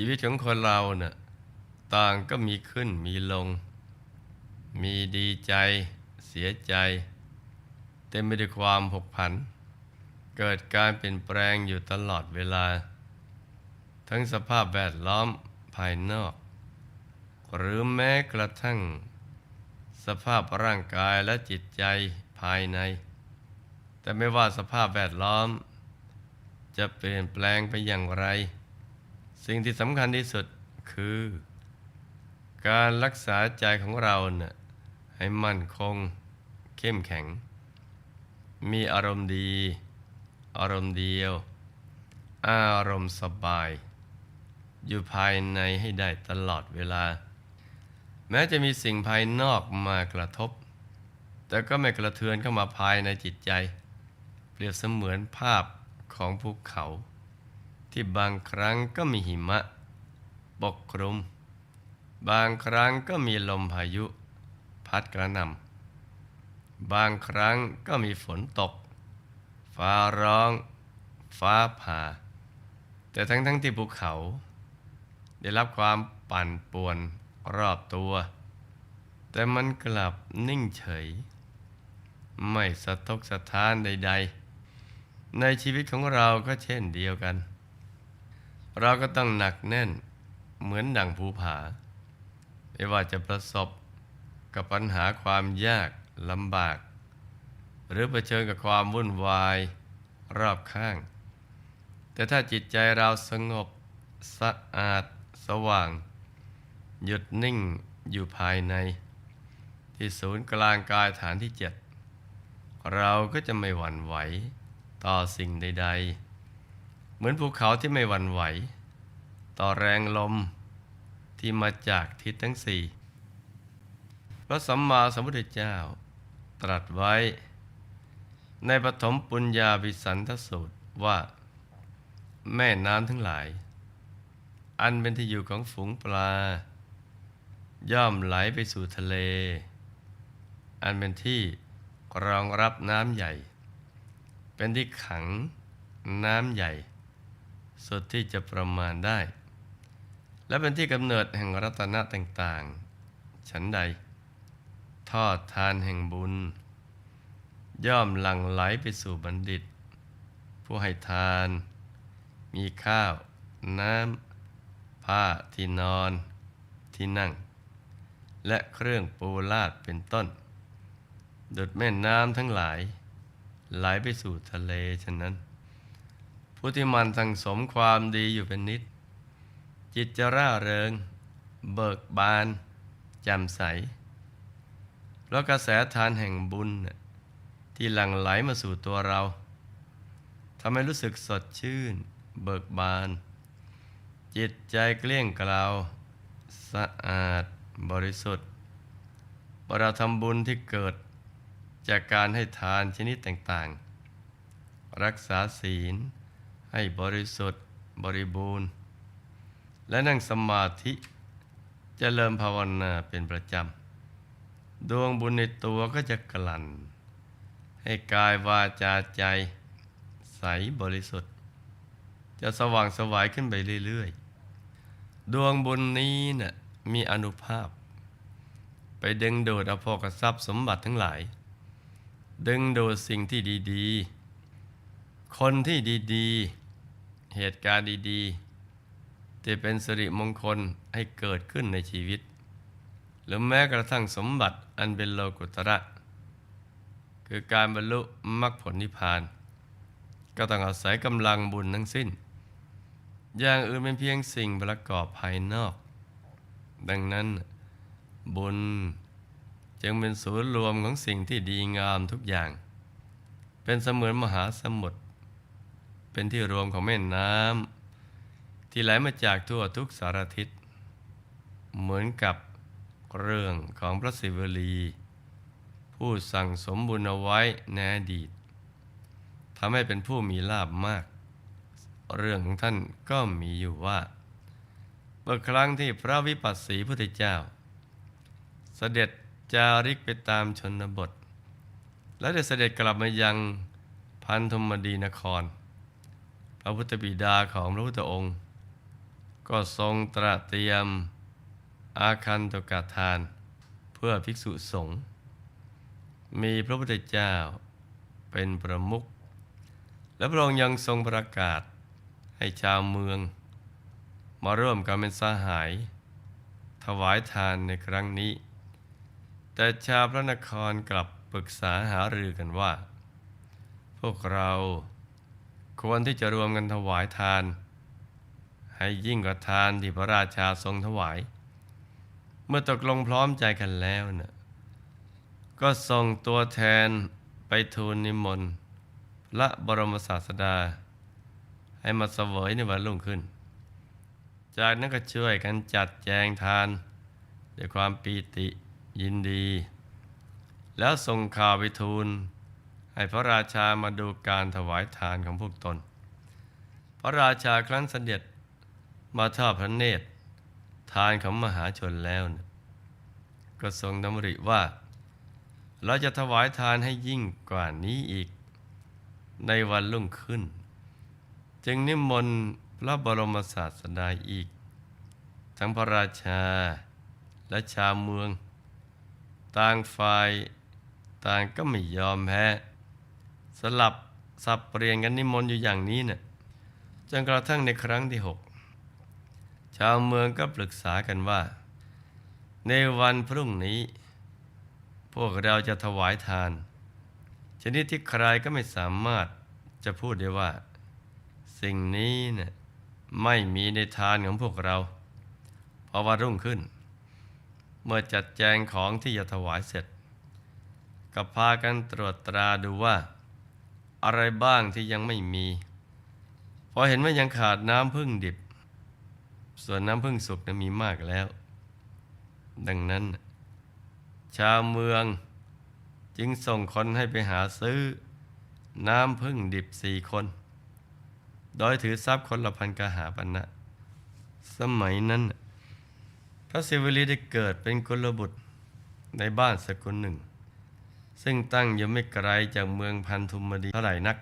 ชีวิตของคนเราเน่ะต่างก็มีขึ้นมีลง มีดีใจ เสียใจ เต็มไปด้วยความผกผัน เกิดการเปลี่ยนแปลงอยู่ตลอดเวลา ทั้งสภาพแวดล้อมภายนอก หรือแม้กระทั่ง สภาพร่างกายและจิตใจภายใน แต่ไม่ว่าสภาพแวดล้อม จะเปลี่ยนแปลงไปอย่างไร สิ่งที่สำคัญที่สุดคือ การรักษาใจของเราเนะ่ะให้มั่นคง เข้มแข็ง มีอารมณ์ดี อารมณ์เดียว อารมณ์สบาย อยู่ภายในให้ได้ตลอดเวลา แม้จะมีสิ่งภายนอกมากระทบ แต่ก็ไม่กระเทือนเข้ามาภายในจิตใจ เปรียบเสมือนภาพของภูเขา ที่บางครั้งก็มีหิมะปกคลุม บางครั้งก็มีลมพายุ พัดกระหน่ำบางครั้งก็มีฝนตก ฟ้าร้อง ฟ้าผ่า แต่ทั้งทั้งที่ภูเขา ได้รับความปั่นป่วนรอบตัว แต่มันกลับนิ่งเฉย ไม่สะทกสะท้านใด ๆ ในชีวิตของเราก็เช่นเดียวกัน เราก็ต้องหนักแน่นเหมือนดังภูผา ไม่ว่าจะประสบกับปัญหาความยากลำบาก หรือเผชิญกับความวุ่นวายรอบข้าง แต่ถ้าจิตใจเราสงบสะอาดสว่าง หยุดนิ่งอยู่ภายใน ที่ศูนย์กลางกายฐานที่เจ็ดเราก็จะไม่หวั่นไหวต่อสิ่งใด ๆ เหมือนภูเขาที่ไม่หวั่นไหว ต่อแรงลมที่มาจากทิศทั้งสี่พระสัมมาสัมพุทธเจ้า ตรัสไว้ ในปฐมปุญญาวิสันทสูตรว่า แม่น้ำทั้งหลาย อันเป็นที่อยู่ของฝูงปลา ย่อมไหลไปสู่ทะเล อันเป็นที่รองรับน้ำใหญ่ เป็นที่ขังน้ำใหญ่ สุดที่จะประมาณได้ และเป็นที่กำเนิดแห่งรัตนะต่างๆ ฉันใด ทอดทานแห่งบุญ ย่อมหลั่งไหลไปสู่บัณฑิต ผู้ให้ทาน มีข้าว น้ำ ผ้าที่นอน ที่นั่ง และเครื่องปูลาดเป็นต้น ดุดแม่น้ำทั้งหลาย ไหลไปสู่ทะเลฉะนั้น ผู้ที่มันสังสมความดีอยู่เป็นนิด จิตจะร่าเริง เบิกบานแจ่มใสเพราะกระแสทานแห่งบุญ ที่หลั่งไหลมาสู่ตัวเราทำให้รู้สึกสดชื่น เบิกบาน จิตใจเกลี้ยงกลาวสะอาดบริสุทธิ์เมื่อเราทำบุญที่เกิดจากการให้ทานชนิดต่าง ๆ รักษาศีล ให้บริสุทธิ์บริบูรณ์ และนั่งสมาธิจเจริญภาวนาเป็นประจำ ดวงบุญในตัวก็จะกลั่น ให้กายวาจาใจ ใสบริสุทธิ์ จะสว่างสวายขึ้นไปเรื่อยๆ ดวงบุญนี้น่ะมีอนุภาพ ไปดึงดูดเอาพกทรัพย์สมบัติทั้งหลาย ดึงดูดสิ่งที่ดี ๆ คนที่ดีๆ เหตุการณ์ดีๆที่เป็นสิริมงคลให้เกิดขึ้นในชีวิต หรือแม้กระทั่งสมบัติอันเป็นโลกุตระ คือการบรรลุมรรคผลนิพพาน ก็ต้องอาศัยกำลังบุญทั้งสิ้น อย่างอื่นเป็นเพียงสิ่งประกอบภายนอก ดังนั้นบุญจึงเป็นศูนย์รวมของสิ่งที่ดีงามทุกอย่าง เป็นเสมือนมหาสมุทร เป็นที่รวมของแม่น้ำที่ไหลมาจากทั่วทุกสารทิศ เหมือนกับเรื่องของพระศิวลี ผู้สั่งสมบุญเอาไว้ในอดีตทำให้เป็นผู้มีลาบมาก เรื่องของท่านก็มีอยู่ว่าเมื่อครั้งที่พระวิปัสสีพุทธเจ้า เสด็จจาริกไปตามชนบท และได้เสด็จกลับมายังพันธมดีนคร ระพุทธบิดาของพระพุทธองค์ ก็ทรงตระเตรียมอาคันตกทาน เพื่อภิกษุสงฆ์มีพระพุทธเจ้าเป็นประมุขและพระองค์ยังทรงประกาศให้ชาวเมือง มาร่วมกันเป็นสหาย ถวายทานในครั้งนี้ แต่ชาวพระนครกลับปรึกษาหารือกันว่า พวกเรา ควรที่จะรวมกันถวายทาน ให้ยิ่งกว่าทานที่พระราชาทรงถวาย เมื่อตกลงพร้อมใจกันแล้วเนะก็ส่งตัวแทนไปทูลนิมนต์พระบรมศาสดา ให้มาเสวยในวันรุ่งขึ้น จากนั้นก็ช่วยกันจัดแจงทานด้วยความปีติยินดี แล้วส่งข่าวไปทูล ให้พระราชามาดูการถวายทานของพวกตน พระราชาครั้นเสด็จมาทอดพระเนตร ทานของมหาชนแล้วนะก็ทรงดำริว่า เราจะถวายทานให้ยิ่งกว่านี้อีก ในวันรุ่งขึ้น จึงนิมนต์พระบรมศาสดาอีก ทั้งพระราชาและชาวเมือง ต่างฝ่ายต่างก็ไม่ยอมแพ้ สลับสับเปลี่ยนกันนิมนต์อยู่อย่างนี้เนะ่ยจนกระทั่งในครั้งที่หกชาวเมืองก็ปรึกษากันว่า ในวันพรุ่งนี้ พวกเราจะถวายทาน ชนิดที่ใครก็ไม่สามารถจะพูดได้ว่า สิ่งนี้เนะ่ยไม่มีในทานของพวกเราพอวันรุ่งขึ้น เมื่อจัดแจงของที่จะถวายเสร็จ ก็พากันตรวจตราดูว่า อะไรบ้างที่ยังไม่มีพอเห็นว่ายังขาดน้ำพึ่งดิบ ส่วนน้ำพึ่งสุกนะมีมากแล้ว ดังนั้น ชาวเมืองจึงส่งคนให้ไปหาซื้อ น้ำพึ่งดิบสี่คน โดยถือทรัพย์คนละพันกหาปันนะสมัยนั้น พระศิวลีได้เกิดเป็นกุลบุตรในบ้านสกุลหนึ่ง ซึ่งตั้งอยู่ไม่ไกลจากเมืองพันธุมดีเท่าไหร่นัก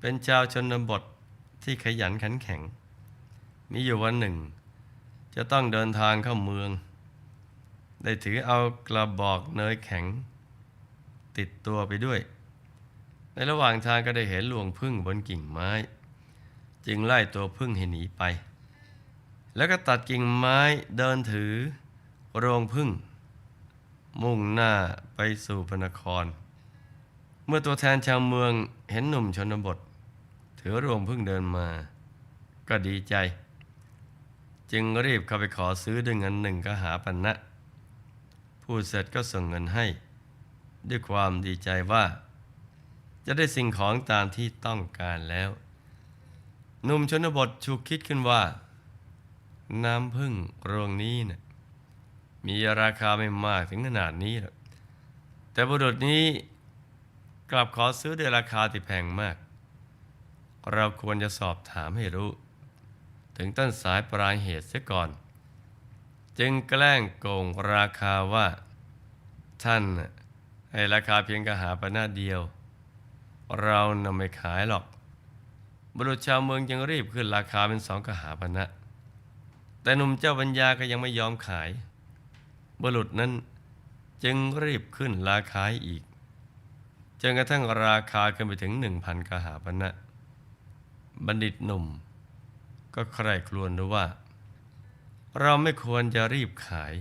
เป็นชาวชนบทที่ขยันขันแข็ง มีอยู่วันหนึ่ง จะต้องเดินทางเข้าเมือง ได้ถือเอากระบอกเนยแข็ง ติดตัวไปด้วย ในระหว่างทางก็ได้เห็นหลวงพึ่งบนกิ่งไม้ จึงไล่ตัวพึ่งให้หนีไป แล้วก็ตัดกิ่งไม้เดินถือโรงพึ่ง มุ่งหน้าไปสู่พระนคร เมื่อตัวแทนชาวเมืองเห็นหนุ่มชนบท ถือโรงพึ่งเดินมา ก็ดีใจ จึงรีบเข้าไปขอซื้อด้วยเงินหนึ่งกหาปันนะพูดเสร็จก็ส่งเงินให้ ด้วยความดีใจว่า จะได้สิ่งของตามที่ต้องการแล้ว หนุ่มชนบทฉุกคิดขึ้นว่า น้ำพึ่งโรงนี้นะ่ะ มีราคาไม่มากถึงขนาดนี้หรอกแต่บุรุษนี้กลับขอซื้อด้วยราคาที่แพงมาก เราควรจะสอบถามให้รู้ ถึงต้นสายปลายเหตุเสียก่อน จึงแกล้งโกงราคาว่า ท่านให้ราคาเพียงกระหาปณะเดียว เรานำไม่ขายหรอก บุรุษชาวเมืองจึงรีบขึ้นราคาเป็นสองกระหาปณะแต่หนุ่มเจ้าปัญญาก็ยังไม่ยอมขาย บุรุษนั้นจึงรีบขึ้นราคาอีกจนกระทั่งราคาขึ้นไปถึงหนึ่งพันกหาปณะบัณฑิตหนุ่ม ก็ใคร่ครวญดูว่า เราไม่ควรจะรีบขาย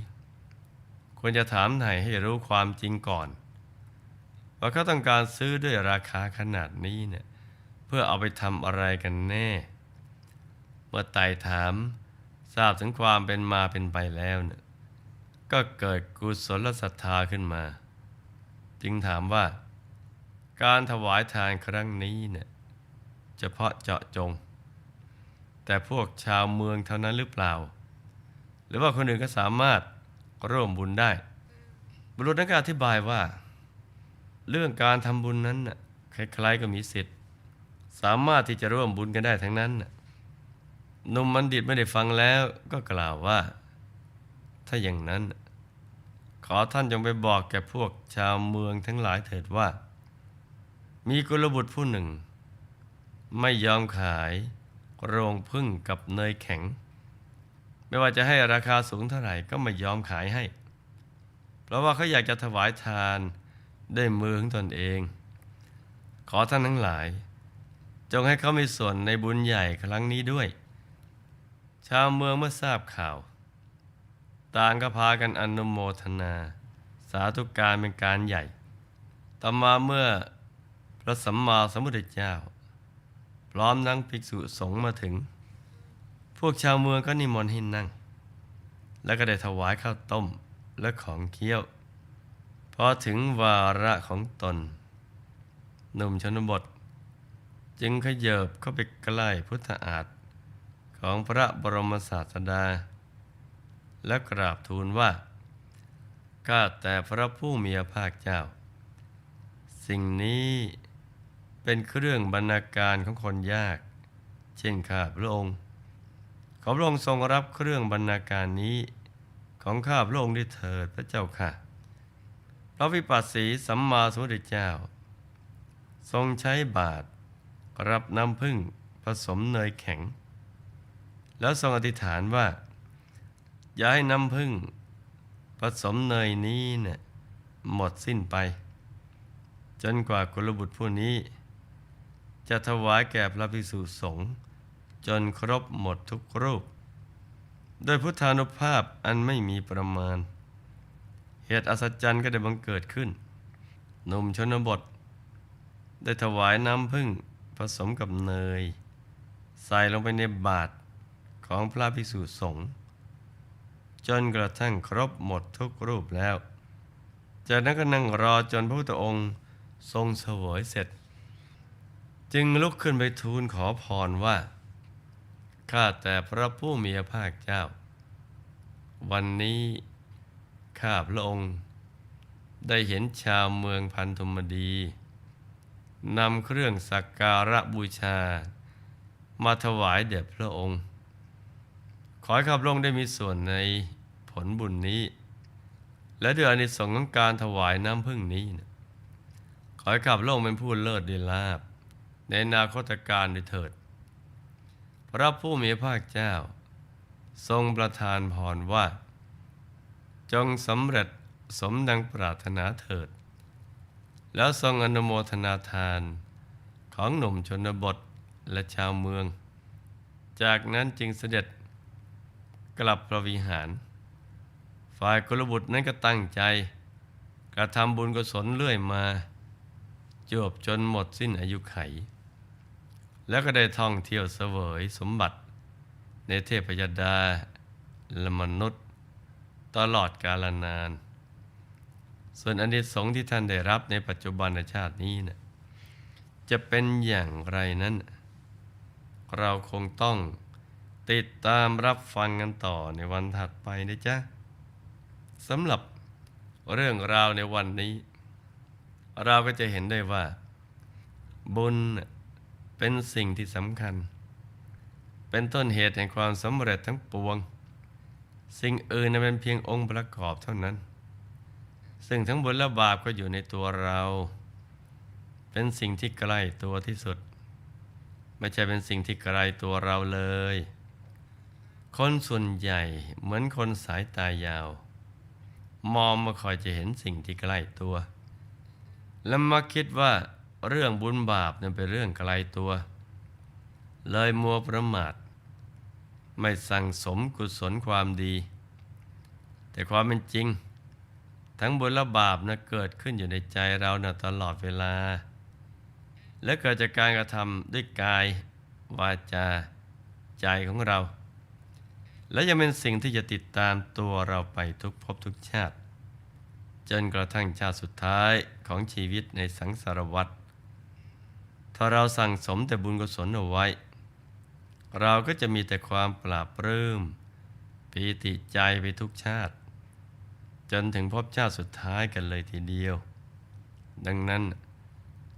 ควรจะถามไถ่ให้รู้ความจริงก่อน ว่าเขาต้องการซื้อด้วยราคาขนาดนี้เนี่ยเพื่อเอาไปทำอะไรกันแน่ เมื่อไต่ถามทราบถึงความเป็นมาเป็นไปแล้วเนี่ย ก็เกิดกุศลศรัทธาขึ้นมา จึงถามว่า การถวายทานครั้งนี้เนี่ยเฉพาะเจาะจง แต่พวกชาวเมืองเท่านั้นหรือเปล่า หรือว่าคนอื่นก็สามารถร่วมบุญได้ บุรุษนั้นก็อธิบายว่า เรื่องการทำบุญนั้นน่ะใครๆก็มีสิทธิ์ สามารถที่จะร่วมบุญกันได้ทั้งนั้นหนุ่มบัณฑิตไม่ได้ฟังแล้วก็กล่าวว่า ถ้าอย่างนั้น ขอท่านจงไปบอกแก่พวกชาวเมืองทั้งหลายเถิดว่า มีกุลบุตรผู้หนึ่ง ไม่ยอมขายโรงพึ่งกับเนยแข็ง ไม่ว่าจะให้ราคาสูงเท่าไหร่ก็ไม่ยอมขายให้ เพราะว่าเขาอยากจะถวายทานด้วยมือของตนเอง ขอท่านทั้งหลาย จงให้เขามีส่วนในบุญใหญ่ครั้งนี้ด้วย ชาวเมืองเมื่อทราบข่าว ต่างก็พากันอนุโมทนา สาธุการเป็นการใหญ่ ต่อมาเมื่อพระสัมมาสัมพุทธเจ้า พร้อมนั่งภิกษุสงฆ์มาถึง พวกชาวเมืองก็นิมนต์ให้นั่ง แล้วก็ได้ถวายข้าวต้มและของเคี้ยว พอถึงวาระของตน หนุ่มชนบท จึงขยเบเข้าไปใกล้พุทธอาฏของพระบรมศาสดา และกราบทูลว่า ข้าแต่พระผู้มีพระภาคเจ้า สิ่งนี้เป็นเครื่องบรรณาการของคนยาก เช่นข้าพระองค์ ขอพระองค์ทรงรับเครื่องบรรณาการนี้ของข้าพระองค์ด้วยเถิดพระเจ้าค่ะ พระวิปัสสีสัมมาสัมพุทธเจ้า ทรงใช้บาตรรับน้ำผึ้งผสมเนยแข็ง แล้วทรงอธิษฐานว่า อย่าให้น้ำผึ้งผสมเนยนี้เนี่ยหมดสิ้นไป จนกว่ากุลบุตรผู้นี้ จะถวายแก่พระภิกษุสงฆ์จนครบหมดทุกรูป โดยพุทธานุภาพอันไม่มีประมาณ เหตุอัศจรรย์ก็ได้บังเกิดขึ้นหนุ่มชนบท ได้ถวายน้ำผึ้งผสมกับเนย ใส่ลงไปในบาตรของพระภิกษุสงฆ์ จนกระทั่งครบหมดทุกรูปแล้ว จากนั้นก็นั่งรอจนพระพุทธองค์ทรงเสวยเสร็จ จึงลุกขึ้นไปทูลขอพรว่า ข้าแต่พระผู้มีพระภาคเจ้า วันนี้ข้าพระองค์ ได้เห็นชาวเมืองพันธุมดีนำเครื่องสักการะบูชา มาถวายแด่พระองค์ ขอให้ข้าพระองค์ได้มีส่วนใน ลบุญนี้ และด้วยอนิสงส์ของการถวายน้ำพึ่งนี้นะขอให้ข้าพระองค์เป็นผู้เลิศดีลาบ ในนาคตการด้วยเถิด พระผู้มีพระภาคเจ้า ทรงประทานพรว่า จงสำเร็จสมดังปรารถนาเถิด แล้วทรงอนุโมทนาทานของหนุ่มชนบทและชาวเมือง จากนั้นจึงเสด็จกลับพระวิหาร ฝ่ายกุลบุตรนั้นก็ตั้งใจ กระทำบุญกุศลเรื่อยมา จวบจนหมดสิ้นอายุไข แล้วก็ได้ท่องเที่ยวเสวยสมบัติ ในเทพยดาและมนุษย์ ตลอดกาลนาน ส่วนอนิสงส์ที่ท่านได้รับในปัจจุบันชาตินี้นะจะเป็นอย่างไรนั้น เราคงต้องติดตามรับฟังกันต่อในวันถัดไปนะจ๊ะ สำหรับเรื่องราวในวันนี้ เราก็จะเห็นได้ว่า บุญเป็นสิ่งที่สำคัญ เป็นต้นเหตุแห่งความสำเร็จทั้งปวง สิ่งอื่นนั้นเป็นเพียงองค์ประกอบเท่านั้น ซึ่งทั้งบุญและบาปก็อยู่ในตัวเรา เป็นสิ่งที่ใกล้ตัวที่สุด ไม่ใช่เป็นสิ่งที่ไกลตัวเราเลย คนส่วนใหญ่เหมือนคนสายตายาว มองมาคอยจะเห็นสิ่งที่ใกล้ตัว และมักคิดว่าเรื่องบุญบาปนั้นเป็นเรื่องไกลตัว เลยมัวประมาท ไม่สั่งสมกุศลความดี แต่ความเป็นจริง ทั้งบุญและบาปนะเกิดขึ้นอยู่ในใจเรานะตลอดเวลา และเกิดจากการกระทำด้วยกายวาจาใจของเรา และยังเป็นสิ่งที่จะติดตามตัวเราไปทุกภพทุกชาติ จนกระทั่งชาติสุดท้ายของชีวิตในสังสารวัฏถ้าเราสั่งสมแต่บุญกุศลเอาไว้ เราก็จะมีแต่ความปราบปลื้มปีติใจไปทุกชาติ จนถึงพบชาติสุดท้ายกันเลยทีเดียว ดังนั้น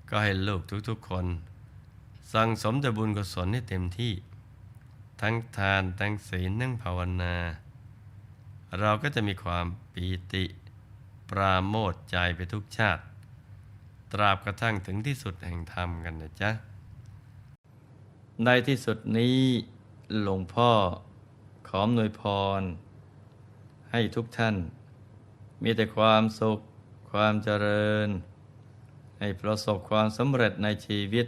ก็ให้ลูกทุกๆคน สั่งสมแต่บุญกุศลให้เต็มที่ ทั้งทานทั้งศีลทั้งภาวนา เราก็จะมีความปีติ ปราโมทใจไปทุกชาติ ตราบกระทั่งถึงที่สุดแห่งธรรมกันนะจ๊ะ ในที่สุดนี้หลวงพ่อขออำนวยพร ให้ทุกท่าน มีแต่ความสุข ความเจริญ ให้ประสบความสำเร็จในชีวิต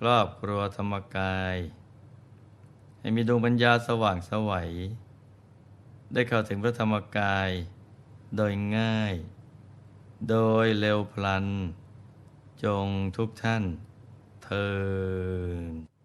ครอบครัวธรรมกาย ให้มีดวงปัญญาสว่างสวัย ได้เข้าถึงพระธรรมกาย โดยง่าย โดยเร็วพลัน จงทุกท่านเทิน